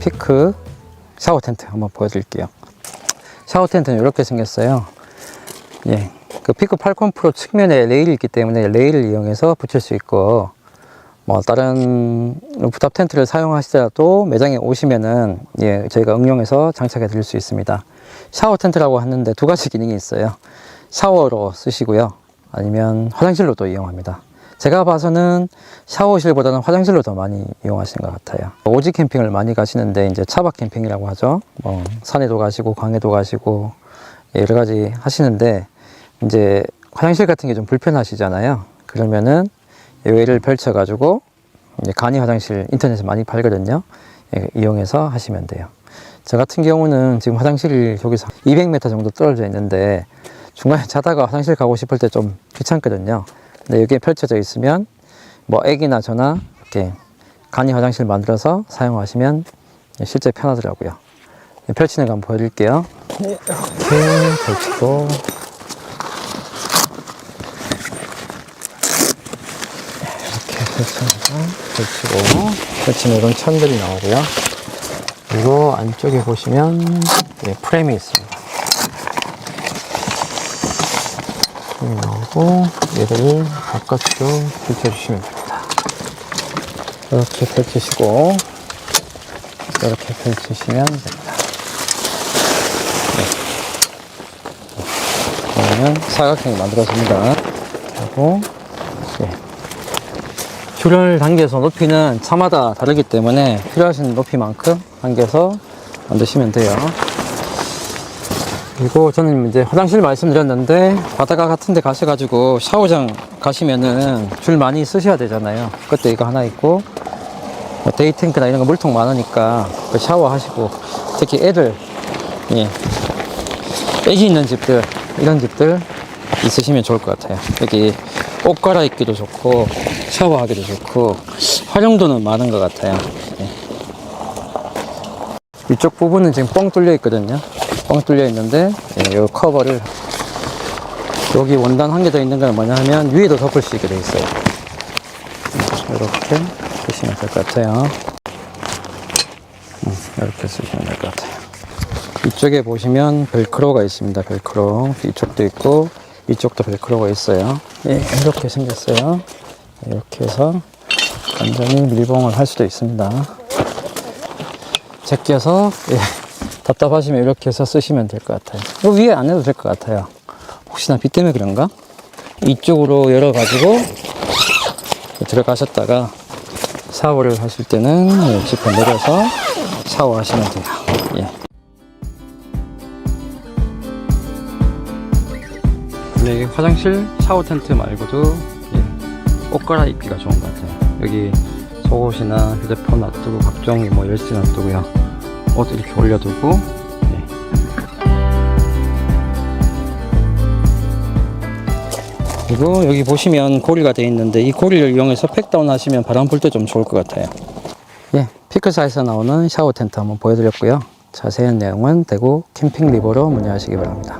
피크 샤워 텐트 한번 보여드릴게요. 샤워 텐트는 이렇게 생겼어요. 예. 그 피크 팔콘 프로 측면에 레일이 있기 때문에 레일을 이용해서 붙일 수 있고, 뭐, 다른 루프탑 텐트를 사용하시더라도 매장에 오시면은, 예, 저희가 응용해서 장착해 드릴 수 있습니다. 샤워 텐트라고 하는데 두 가지 기능이 있어요. 샤워로 쓰시고요. 아니면 화장실로도 이용합니다. 제가 봐서는 샤워실보다는 화장실로 더 많이 이용하시는 것 같아요. 오지 캠핑을 많이 가시는데 이제 차박 캠핑이라고 하죠. 뭐 산에도 가시고 강에도 가시고 여러 가지 하시는데 이제 화장실 같은 게 좀 불편하시잖아요. 그러면은 외를 펼쳐가지고 이제 간이 화장실 인터넷에 많이 팔거든요. 예, 이용해서 하시면 돼요. 저 같은 경우는 지금 화장실이 여기서 200m 정도 떨어져 있는데 중간에 자다가 화장실 가고 싶을 때 좀 귀찮거든요. 근데 여기에 펼쳐져 있으면 뭐 애기나 저나 이렇게 간이 화장실 만들어서 사용하시면 실제 편하더라고요. 펼치는 거 한번 보여드릴게요. 이렇게 펼치고 이렇게 펼쳐서 펼치고 펼치면 이런 천들이 나오고요. 그리고 안쪽에 보시면 예, 프레임이 있습니다. 나오고 얘를 바깥으로 펼쳐주시면 됩니다. 이렇게 펼치시고 이렇게 펼치시면 됩니다. 네. 그러면 사각형이 만들어집니다. 그리고 예. 줄을 당겨서 높이는 차마다 다르기 때문에 필요하신 높이만큼 당겨서 만드시면 돼요. 그리고 저는 이제 화장실 말씀드렸는데 바닷가 같은 데 가셔가지고 샤워장 가시면은 줄 많이 쓰셔야 되잖아요. 그때 이거 하나 있고 뭐 데이탱크나 이런 거 물통 많으니까 그 샤워하시고 특히 애들 예. 애기 있는 집들 이런 집들 있으시면 좋을 것 같아요. 여기 옷 갈아입기도 좋고 샤워하기도 좋고 활용도는 많은 것 같아요. 예. 이쪽 부분은 지금 뻥 뚫려 있거든요. 뻥 뚫려 있는데 예, 요 커버를 여기 원단 한 개 더 있는 건 뭐냐 하면 위에도 덮을 수 있게 돼 있어요. 음, 이렇게 쓰시면 될 것 같아요. 음, 이렇게 쓰시면 될 것 같아요. 이쪽에 보시면 벨크로가 있습니다. 벨크로 이쪽도 있고 이쪽도 벨크로가 있어요. 예, 이렇게 생겼어요. 이렇게 해서 완전히 밀봉을 할 수도 있습니다. 제껴서 예, 답답하시면 이렇게 해서 쓰시면 될 것 같아요. 요 위에 안 해도 될 것 같아요. 혹시나 비 때문에 그런가? 이쪽으로 열어가지고 들어가셨다가 샤워를 하실 때는 지퍼 내려서 샤워하시면 돼요. 예. 이 화장실 샤워 텐트 말고도 예, 옷 갈아입기가 좋은 것 같아요. 여기 속옷이나 휴대폰 놔두고 각종 뭐 열쇠 놔두고요. 옷 이렇게 올려두고 예. 그리고 여기 보시면 고리가 되어 있는데 이 고리를 이용해서 팩다운 하시면 바람 불 때 좀 좋을 것 같아요. 예, 피크사에서 나오는 샤워 텐트 한번 보여드렸고요. 자세한 내용은 대구 캠핑 리버로 문의하시기 바랍니다.